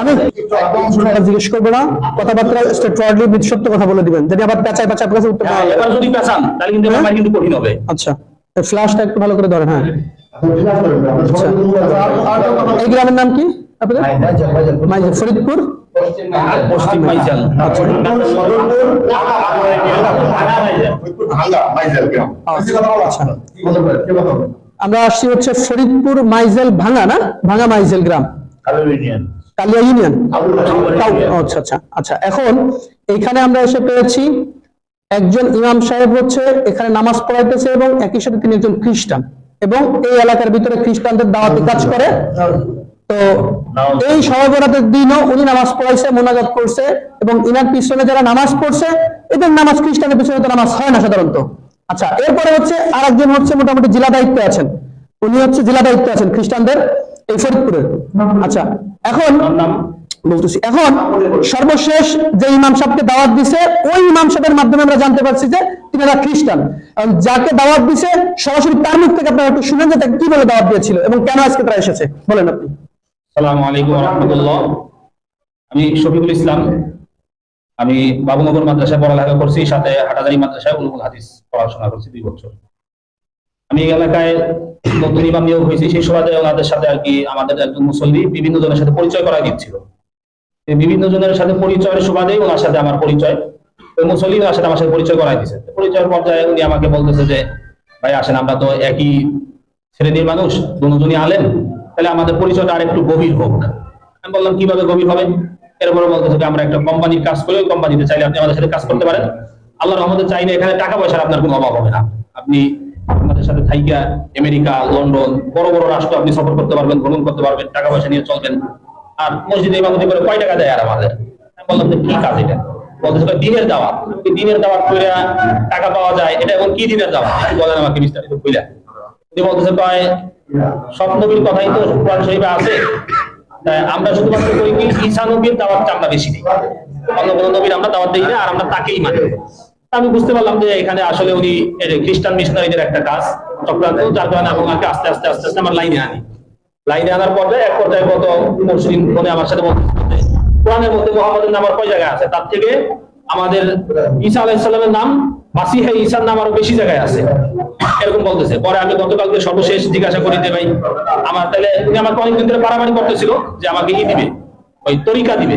আমি জিজ্ঞেস করব না। কথাবার্তা স্ট্রেটলি সত্য কথা বলে দিবেন। যদি আবার পেঁচায় পেঁচায় আপনার কাছে হ্যাঁ, পাওয়া যায়। এবার যদি পেছান তাহলে কিন্তু আমার কিন্তু কঠিন হবে। আচ্ছা। ফ্ল্যাশটা একটু ভালো করে ধরেন হ্যাঁ। আচ্ছা। এই গ্রামের নাম কি আপনাদের? ফরিদপুর? পশ্চিম মাইজাল। আচ্ছা আচ্ছা। আমরা আসছি হচ্ছে ফরিদপুর মাইজেল ভাঙা না? ভাঙা মাইজেল গ্রাম। কালিয়া ইউনিয়ন? আচ্ছা আচ্ছা আচ্ছা। এখন এখানে আমরা এসে পেয়েছি একজন ইমাম সাহেব হচ্ছে এখানে নামাজ পড়াইতেছে এবং একই সাথে তিনি একজন খ্রিস্টান। এবং এই এলাকার ভিতরে খ্রিস্টানদের দাওয়াতি কাজ করে। তো এই সহবরাতের দিনও উনি নামাজ পড়াইছে মোনাজাত করছে এবং ইনার পিছনে যারা নামাজ পড়ছে এদের নামাজ খ্রিস্টানের পিছনে তো নামাজ হয় না সাধারণত। আচ্ছা এরপরে হচ্ছে আর একজন হচ্ছে মোটামুটি জেলা দায়িত্বে আছেন। উনি হচ্ছে জেলা দায়িত্বে আছেন খ্রিস্টানদের। এই ফরিদপুরের আচ্ছা এখন বলতেছি এখন সর্বশেষ যে ইমাম সাহেবকে দাওয়াত দিছে ওই ইমাম সাহেবের মাধ্যমে আমরা জানতে পারছি যে তিনারা খ্রিস্টান। যাকে দাওয়াত দিছে সরাসরি তার মুখ থেকে আপনারা একটু শুনেন যে তাকে কি বলে দাওয়াত দিয়েছিল এবং কেন আজকে তারা এসেছে। বলেন আপনি। সালাম আলাইকুম রহমতুল্লাহ। আমি শফিকুল ইসলাম। আমি বাবু বাবুনগর মাদ্রাসায় পড়ালেখা করছি সাথে হাটাদারি মাদ্রাসায় উলুমুল হাদিস পড়াশোনা করছি দুই বছর। আমি এলাকায় নতুন ইমাম নিয়োগ হয়েছি, সেই সময় ওনাদের সাথে আর কি আমাদের একজন মুসল্লি বিভিন্ন জনের সাথে পরিচয় দিচ্ছিল। বিভিন্ন জনের সাথে পরিচয়ের ওনার সাথে আমার পরিচয়, ওই মুসল্লি ওনার সাথে আমার সাথে পরিচয় পরিচয়ের পর্যায়ে উনি আমাকে বলতেছে যে, ভাই, আসেন, আমরা তো একই শ্রেণির মানুষ, দুজনই আলেন তাহলে আমাদের পরিচয়টা আর একটু গভীর হোক। আমি বললাম, কীভাবে গভীর হবে? এরপরে বলতেছে যে, আমরা একটা কোম্পানির কাজ করি ওই কোম্পানিতে চাইলে আপনি আমাদের সাথে কাজ করতে পারেন। আল্লাহ রহমতে চাইলে এখানে টাকা পয়সার আপনার কোনো অভাব হবে না। আপনি আমাদের সাথে থাইকা আমেরিকা, লন্ডন, বড় বড় রাষ্ট্র আপনি সফর করতে পারবেন, ভ্রমণ করতে পারবেন, টাকা পয়সা নিয়ে চলবেন। আর মসজিদে ইমামতি করে কয় টাকা দেয় আর আমাদের? বললাম যে, কি কাজ এটা? দাওয়াত। টাকা পাওয়া যায়। এটা কি দিনের বলেন আমাকে বলতেছে সব নবীর কথাই তো আছে। আমরা শুধুমাত্র নবীর আমরা বেশি দিই। নবীর আমরা দাওয়াত দিই না, আর আমরা তাকেই মানি। আমি বুঝতে পারলাম যে এখানে আসলে উনি খ্রিস্টান মিশনারিদের একটা কাজ, চক্রান্ত, যার কারণে ওনাকে আস্তে আস্তে আস্তে আস্তে আমার লাইনে আনি। লাইনে আনার পর্যায়ে এক পর্যায়ে কত মুসলিম ফোনে আমার সাথে কোরআনের মধ্যে মোহাম্মদের নাম আর কয় জায়গায় আছে? তার থেকে আমাদের ঈসা আলাইসাল্লামের নাম মাসিহা ঈসার নাম আরও বেশি জায়গায় আছে। এরকম বলতেছে। পরে আমি গতকালকে সর্বশেষ জিজ্ঞাসা করি যে, ভাই, আমার তাহলে উনি আমাকে অনেকদিন ধরে পারামারি করতেছিল যে আমাকে ই দিবে? ওই তরিকা দিবে?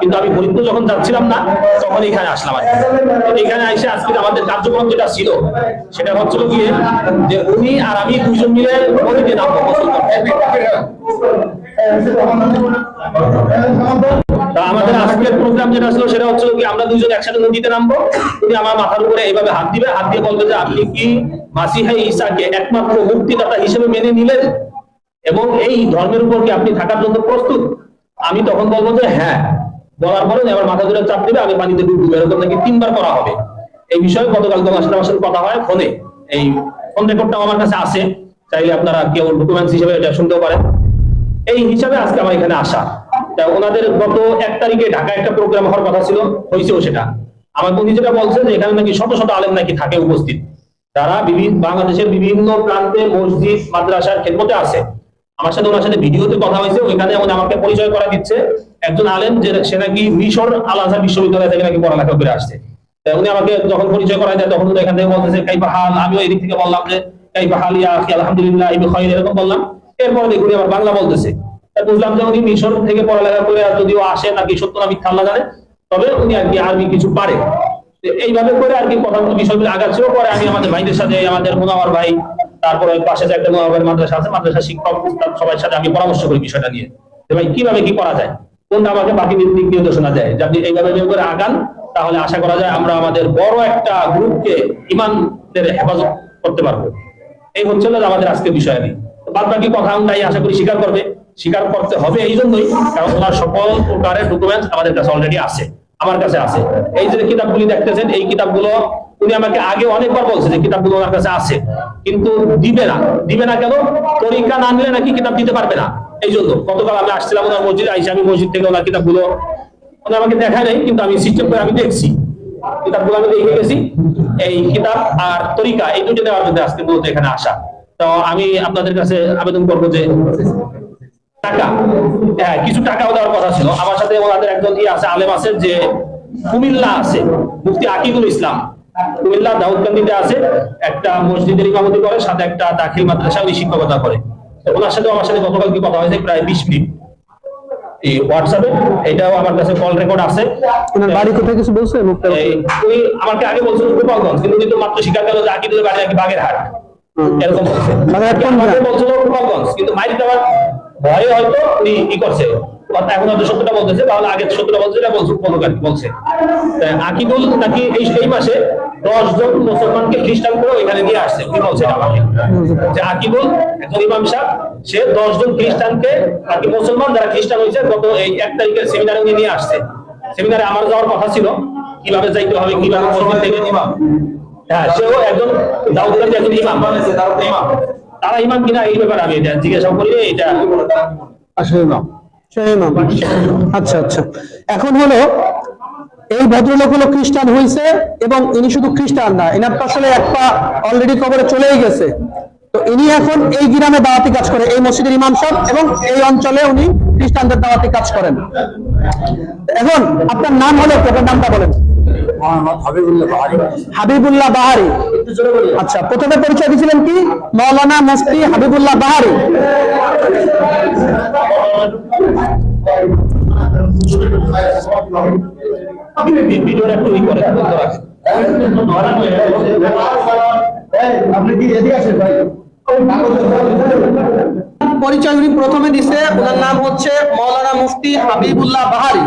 কিন্তু আমি ফরিদপুর যখন যাচ্ছিলাম না, তখন এখানে আসলাম আর এখানে এসে আজকে আমাদের কার্যক্রম যেটা ছিল, সেটা হচ্ছিল গিয়ে যে উনি আর আমি দুজন মিলে নদীতে নামবো গোসল আমাদের আজকের প্রোগ্রাম যেটা ছিল, সেটা হচ্ছিল কি আমরা দুজন একসাথে নদীতে নামবো। উনি আমার মাথার উপরে এইভাবে হাত দিবে, হাত দিয়ে বলবে যে আপনি কি মাসিহা ঈসাকে একমাত্র মুক্তিদাতা হিসেবে মেনে নিলেন? এবং এই ধর্মের উপর কি আপনি থাকার জন্য প্রস্তুত? আমি তখন বলব যে হ্যাঁ। বলার পরে আমার মাথা ধরে চাপ দিবে, আমি পানিতে ডুব দিবে। এরকম নাকি তিনবার করা হবে। এই বিষয়ে গতকাল আমার সাথে কথা হয় ফোনে। এই ফোন রেকর্ডটাও আমার কাছে আছে। চাইলে আপনারা কেউ ডকুমেন্টস হিসেবে এটা শুনতেও পারেন। এই হিসাবে আজকে আমার এখানে আসা। ওনাদের গত এক তারিখে ঢাকায় একটা প্রোগ্রাম হওয়ার কথা ছিল, হয়েছেও সেটা। আমাকে উনি যেটা বলছে যে এখানে নাকি শত শত আলেম নাকি থাকে উপস্থিত। তারা বিভিন্ন বাংলাদেশের বিভিন্ন প্রান্তে মসজিদ, মাদ্রাসার খেদমতে আছে। আমার সাথে ওনার সাথে ভিডিওতে কথা হয়েছে, ওইখানে আমাকে পরিচয় করা দিচ্ছে। একজন আলেম যে সে নাকি মিশর আল আজহার বিশ্ববিদ্যালয় থেকে নাকি পড়ালেখা করে আসছে। উনি আমাকে যখন পরিচয় করা যায় তখন এখান থেকে বলতেছে, কাইফা হাল? আমিও এদিক থেকে বললাম যে, কাইফা হাল ইয়া আখি, আলহামদুলিল্লাহ ইবি খৈর এরকম বললাম। এরপর দেখুন আবার বাংলা বলতেছে। তা বুঝলাম যে উনি মিশর থেকে পড়ালেখা করে আর যদিও আসে নাকি, সত্য না মিথ্যা আল্লাহ জানে, তবে উনি আর কি আরবি কিছু পারে। এইভাবে করে আর কি কথা বিষয়গুলো আগাচ্ছেও পরে আমি আমাদের ভাইদের সাথে, আমাদের মোনাওয়ার ভাই, তারপরে পাশে একটা মোনাওয়ার মাদ্রাসা আছে, মাদ্রাসা শিক্ষক সবার সাথে আমি পরামর্শ করি বিষয়টা নিয়ে। যে ভাই, কীভাবে কি করা যায়? কোনটা আমাকে বাকি দিক নির্দেশনা দেয়? যে আপনি এইভাবে করে আগান, তাহলে আশা করা যায় আমরা আমাদের বড় একটা গ্রুপকে ইমানের হেফাজত করতে পারব। এই হচ্ছে আমাদের নেই বাদ বাকি কথা আশা করি স্বীকার করবে। স্বীকার করতে হবে এই জন্যই, কারণ ওনার সকল প্রকারের ডকুমেন্টস আমাদের কাছে অলরেডি আছে, আমার কাছে আছে। এই যে কিতাবগুলি দেখতেছেন, এই কিতাবগুলো উনি আমাকে আগে অনেকবার বলছে যে কিতাবগুলো ওনার কাছে আছে, কিন্তু দিবে না। দিবে না কেন? তরিকা না নিলে নাকি কিতাব দিতে পারবে না। এই জন্য গতকাল আমি আসছিলাম ওনার মসজিদে, আইসি আমি মসজিদ থেকে ওনার কিতাবগুলো উনি আমাকে দেখায় নাই, কিন্তু আমি সিস্টেম করে আমি দেখছি। কিতাবগুলো আমি দেখে গেছি, এই কিতাব আর তরিকা, এই দুটো দেওয়ার জন্য আজকে মূলত এখানে আসা। তো আমি আপনাদের কাছে আবেদন করব যে টাকা হ্যাঁ কিছু টাকাও দেওয়ার কথা ছিল। আমার সাথে ওনাদের একজন ইয়ে আছে, আলেম আছে, যে কুমিল্লা আছে, মুফতি আকিবুল ইসলাম। কুমিল্লা দাউদকান্দিতে আছে, একটা মসজিদের ইমামতি করে, সাথে একটা দাখিল মাদ্রাসা উনি শিক্ষকতা করে। ওনার সাথে আমার সাথে গতকালকে কথা হয়েছে প্রায় বিশ মিনিট। এই হোয়াটসঅ্যাপে এটাও আমার কাছে কল রেকর্ড আছে। ওনার বাড়ি কোথায় কিছু বলছে? মুক্তার আমাকে আগে বলছিল গোপালগঞ্জ কিন্তু কিন্তু মাত্র স্বীকার করল যে আকিদুলের বাড়ি নাকি বাগেরহাট। এরকম বলছে। বাগেরহাট কোন আমাকে গ্রাম? বলছিল গোপালগঞ্জ কিন্তু মাইরি দেওয়ার ভয়ে হয়তো উনি ই করছে। এখন হয়তো সত্যটা বলতেছে তাহলে আগে সত্যটা বলছে এটা বলছে বলছে। আকিদুল নাকি এই এই মাসে দশ জন মুসলমানকে খ্রিস্টান করে ওইখানে নিয়ে আসছে। উনি বলছে আমাকে? যে আকিবুল একজন ইমাম সাহেব সে দশ জন খ্রিস্টানকে নাকি মুসলমান যারা খ্রিস্টান হয়েছে গত এই এক তারিখের সেমিনারে উনি নিয়ে আসছে। সেমিনারে আমার যাওয়ার কথা ছিল কীভাবে যাইতে হবে কীভাবে মসজিদ থেকে ইমাম। হ্যাঁ সেও একজন দাউদকান্দি একজন ইমাম। ইমাম। তারা ইমাম কিনা এই ব্যাপারে আমি এটা জিজ্ঞাসা করি এটা সেই ইমাম। আচ্ছা আচ্ছা। এখন হলো এই ভদ্রলোক হলো খ্রিস্টান হয়েছে এবং ইনি শুধু খ্রিস্টান না এনার আসলে একটা অলরেডি কবরে চলেই গেছে। তো ইনি এখন এই গ্রামে দাওয়াতি কাজ করে এই মসজিদের ইমাম সাহেব এবং এই অঞ্চলে উনি খ্রিস্টানদের দাওয়াতি কাজ করেন। এখন আপনার নাম হলো? আপনার নামটা বলেন। হাবিবুল্লাহ বাহারি। আচ্ছা প্রথমে পরিচয় দিয়েছিলেন কি? মৌলানা মুফতি হাবিবুল্লাহ বাহারি। ভিডিওটা একটু ই করে বন্ধ রাখেন। আপনি কি এদিকে আসেন ভাই? পরিচয় উনি প্রথমে দিছে ওনার নাম হচ্ছে মৌলানা মুফতি হাবিবুল্লাহ বাহারি।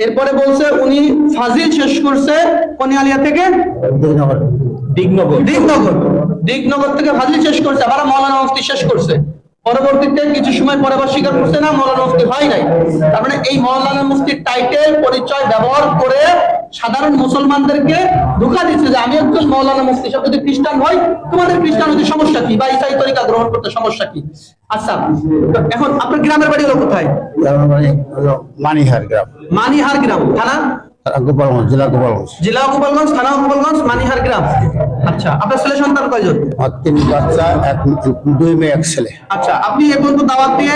এরপরে বলছে উনি ফাজিল শেষ করছে কনিয়ালিয়া থেকে? দিগনগর। দিগনগর। দিগনগর থেকে ফাজিল শেষ করছে আবার মৌলানা মুফতি শেষ করছে। পরবর্তীতে কিছু সময় পরে আবার স্বীকার করছে না মৌলানা মুফতি হয় নাই। তার মানে এই মৌলানা মুফতির টাইটেল পরিচয় ব্যবহার করে সাধারণ মুসলমানদেরকে ধোকা দিচ্ছে যে আমি একজন মৌলানা মুফতি সব যদি খ্রিস্টান হয় তোমাদের খ্রিস্টান হতে সমস্যা কি? বা ইসাই তরিকা গ্রহণ করতে সমস্যা কি? আচ্ছা এখন আপনার গ্রামের বাড়ি হলো কোথায়? মানিহার গ্রাম। মানিহার গ্রাম থানা গোপালগঞ্জ জেলা গোপালগঞ্জ। জেলা গোপালগঞ্জ থানা গোপালগঞ্জ মানিহার গ্রাম। আচ্ছা আপনার ছেলে সন্তান কয়জন? তিন বাচ্চা এক দুই মেয়ে এক ছেলে। আচ্ছা আপনি এখন তো দাওয়াত দিয়ে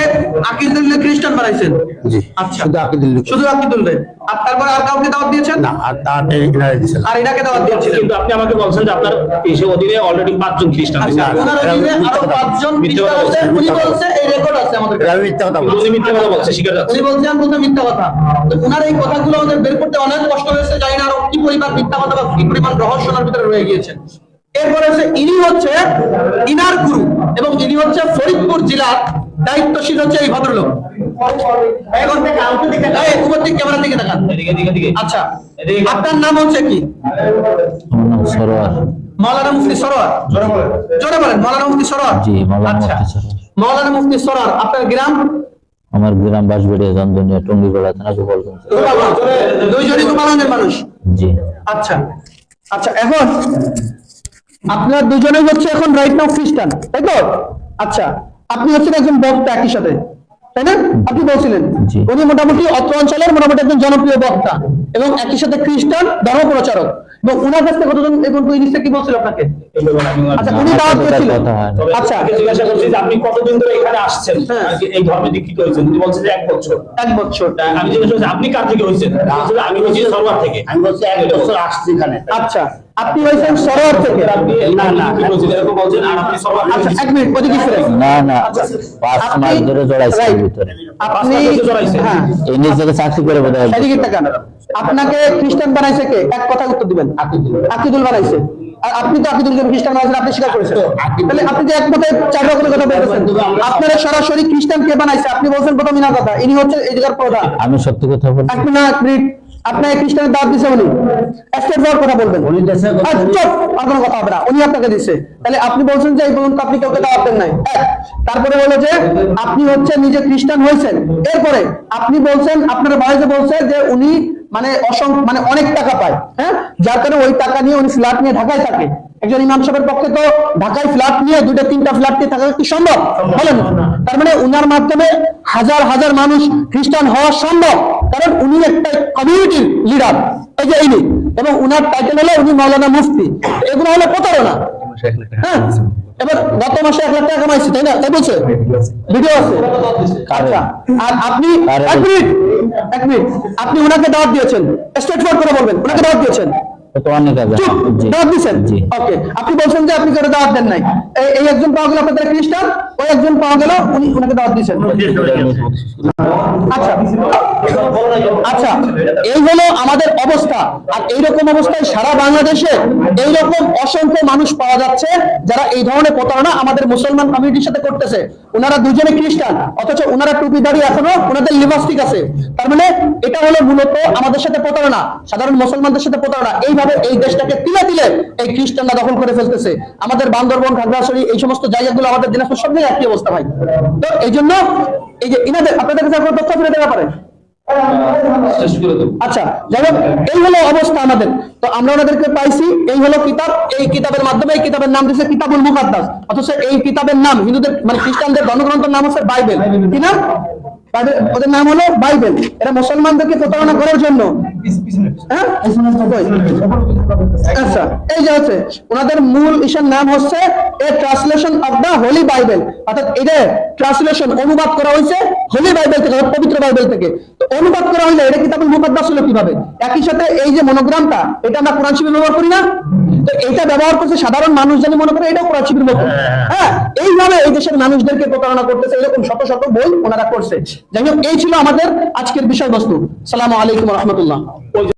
আকিদুল্লাহ খ্রিস্টান বানাইছেন? জি আচ্ছা। শুধু আকিদুল শুধু আকিদুল্লাহ? আর তারপর আর কাউকে দাওয়াত দিয়েছেন? না আর তার ইনারে দিয়েছিল আর এটাকে দাওয়াত দিয়েছিলেন কিন্তু আপনি আমাকে বলছেন যে আপনার এসে অধীনে অলরেডি পাঁচজন খ্রিস্টান আছে। ওনার অধীনে আরও পাঁচজন খ্রিস্টান আছে উনি বলছে এই রেকর্ড আছে আমাদের কাছে। মিথ্যা কথা কিন্তু বলছি। কথা বলছে স্বীকার উনি বলছেন বলতে মিথ্যা কথা। তো ওনার এই কথাগুলো আমাদের বের করতে অনেক কষ্ট হয়েছে জানি না আরও কি পরিমাণ মিথ্যা কথা বা কি পরিমাণ রহস্য ভিতরে রয়ে গিয়েছে। এরপরে হচ্ছে ইনি হচ্ছে ইনার গুরু এবং ইনি হচ্ছে ফরিদপুর জেলার দায়িত্বশীল হচ্ছে এই ভদ্রলোক। ক্যামেরার দিকে তাকান। আচ্ছা আপনার নাম হচ্ছে কি? আমার নাম সরোয়ার। মাওলানা মুফতি সরোয়ার? জোরে বলেন। জোরে মুফতি সরোয়ার। জি আচ্ছা মুফতি মুফতি সরোয়ার আপনার গ্রাম? আমার গ্রাম বাঁশবেড়িয়া টঙ্গিপাড়া থানা গোপালগঞ্জ। দুইজনই গোপালগঞ্জের মানুষ? জি। আচ্ছা আচ্ছা এখন আপনার দুজনে হচ্ছে এখন রাইট নাও খ্রিস্টান তাই তো? আচ্ছা আপনি হচ্ছেন একজন বক্তা একই সাথে তাই না? আপনি বলছিলেন উনি মোটামুটি অত্র অঞ্চলের মোটামুটি একজন জনপ্রিয় বক্তা এবং একই সাথে খ্রিস্টান ধর্ম প্রচারক এবং উনার কাছ থেকে কতজন এই জিনিসটা কি বলছিল আপনাকে? আমি আচ্ছা উনি দাওয়াত। তবে আচ্ছা জিজ্ঞাসা করছি যে আপনি কতদিন ধরে এখানে আসছেন? হ্যাঁ। এই ধর্মে দীক্ষিত হয়েছেন? উনি বলছে যে এক বছর। এক বছর। আমি জিজ্ঞাসা করছি আপনি কার থেকে হয়েছেন? বলছে আমি হয়েছি সরবার থেকে। আমি বলছি এক বছর আসছি এখানে। আচ্ছা। আপনি হয়েছেন সরোয়ার থেকে। না, না, দীক্ষিত হয়েছেন, এরকম বলছেন আর আপনি সরবার আচ্ছা এক মিনিট ওদিকে ফিরে না না আচ্ছা, পাঁচ আপনি- মাস ধরে জড়াইছে এর Right. ভিতরে। আপনি। হ্যাঁ। এই নিজ থেকে চাকরি করে বোধ হয় তাকান। আপনাকে খ্রিস্টান বানাইছে কে? এক কথা উত্তর দিবেন। আকিদুল। বানাইছে। আপনি তো আকিদুলকে খ্রিস্টান বানাইছেন আপনি স্বীকার করেছেন। তাহলে আপনি যে এক কথায় চার রকমের কথা বলতেছেন আপনারা সরাসরি খ্রিস্টান কে বানাইছে? আপনি বলছেন প্রথম ইনার কথা ইনি হচ্ছে এই জায়গার প্রধান। আমি সত্যি কথা বলছি। এক মিনিট আপনার খ্রিস্টানের দাওয়াত দিছে উনি। স্টেট ফর কথা বলবেন। উনি দেশে চুপ, আর কোনো কথা হবে না। উনি আপনাকে দিচ্ছে তাহলে আপনি বলছেন যে এই বলুন তো আপনি কাউকে দাওয়াত দেন নাই। তারপরে বলে যে আপনি হচ্ছে নিজে খ্রিস্টান হয়েছেন। এরপরে আপনি বলছেন আপনার ভাই যে বলছে যে উনি মানে অসংখ্য মানে অনেক টাকা পায়। হ্যাঁ? যার কারণে ওই টাকা নিয়ে উনি ফ্ল্যাট নিয়ে ঢাকায় থাকে। একজন ইমাম সাহেবের পক্ষে তো ঢাকায় ফ্ল্যাট নিয়ে দুটো তিনটা ফ্ল্যাট নিয়ে থাকা কি সম্ভব? বলেন। তার মানে উনার মাধ্যমে হাজার হাজার মানুষ খ্রিস্টান হওয়া সম্ভব। কারণ উনি একটা কমিউনিটির লিডার এই যে ইনি এবং উনার টাইটেল হলো উনি মৌলানা মুফতি। এগুলো হলো প্রতারণা। হ্যাঁ এবার গত মাসে এক লাখ টাকা কামাইছি তাই না? তাই বলছে? ভিডিও আছে। আচ্ছা আর আপনি এক মিনিট এক মিনিট। আপনি ওনাকে দাওয়াত দিয়েছেন। স্ট্রেট ফোর করে বলবেন ওনাকে দাওয়াত দিয়েছেন। ও তো অনেক আগে। চুপ জি। দাওয়াত দিয়েছেন জি। ওকে আপনি বলছেন যে আপনি করে দাওয়াত দেন নাই। এই- এই একজন পাওয়া গেল আপনাদের খ্রিস্টান ওই একজন পাওয়া গেল উনি ওনাকে দাওয়াত দিয়েছেন। আচ্ছা। আচ্ছা এই হলো আমাদের অবস্থা। আর এইরকম অবস্থায় সারা বাংলাদেশে এইরকম অসংখ্য মানুষ পাওয়া যাচ্ছে যারা এই ধরনের প্রতারণা আমাদের মুসলমান কমিউনিটির সাথে করতেছে। ওনারা দুজনে খ্রিস্টান অথচ ওনারা টুপি দাঁড়িয়ে এখনও ওনাদের লিপস্টিক আছে। তার মানে এটা হলো মূলত আমাদের সাথে প্রতারণা সাধারণ মুসলমানদের সাথে প্রতারণা। এইভাবে এই দেশটাকে তিলে তিলে এই খ্রিস্টানরা দখল করে ফেলতেছে? আমাদের বান্দরবন খাগড়াছড়ি এই সমস্ত জায়গাগুলো আমাদের দিনাজপুর সব জায়গায় একই অবস্থা ভাই। তো এই জন্য এই যে ইনাদের আপনাদের কাছে আপনার তথ্য ফিরে দেওয়া পারে আচ্ছা যাই হোক এই হলো অবস্থা আমাদের। তো আমরা ওনাদেরকে পাইছি এই হলো কিতাব এই কিতাবের মাধ্যমে এই কিতাবের নাম দিয়েছে কিতাবুল মুকাদ্দাস। অথচ এই কিতাবের নাম হিন্দুদের মানে খ্রিস্টানদের ধর্মগ্রন্থের নাম হচ্ছে বাইবেল। কি নাম? ওদের নাম হলো বাইবেল। এরা মুসলমানদেরকে প্রতারণা করার জন্য। হ্যাঁ? আচ্ছা এই যে হচ্ছে ওনাদের মূল ইসের নাম হচ্ছে a translation of the holy Bible. অর্থাৎ এটা ট্রান্সলেশন অনুবাদ করা হয়েছে হোলি বাইবেল থেকে পবিত্র বাইবেল থেকে। তো অনুবাদ করা হইলে এটা কিতাবুল মুকাদ্দাস হলো কীভাবে? একই সাথে এই যে মনোগ্রামটা এটা আমরা কোরআন শিবির ব্যবহার করি না? তো এটা ব্যবহার করছে সাধারণ মানুষ জানি মনে করে এটাও কোরআন শিবির মতো। হ্যাঁ এইভাবে এই দেশের মানুষদেরকে প্রতারণা করতেছে এরকম শত শত বই ওনারা করছে। যাই হোক এই ছিল আমাদের আজকের বিষয়বস্তু। সালামু আলাইকুম রহমতুল্লাহ।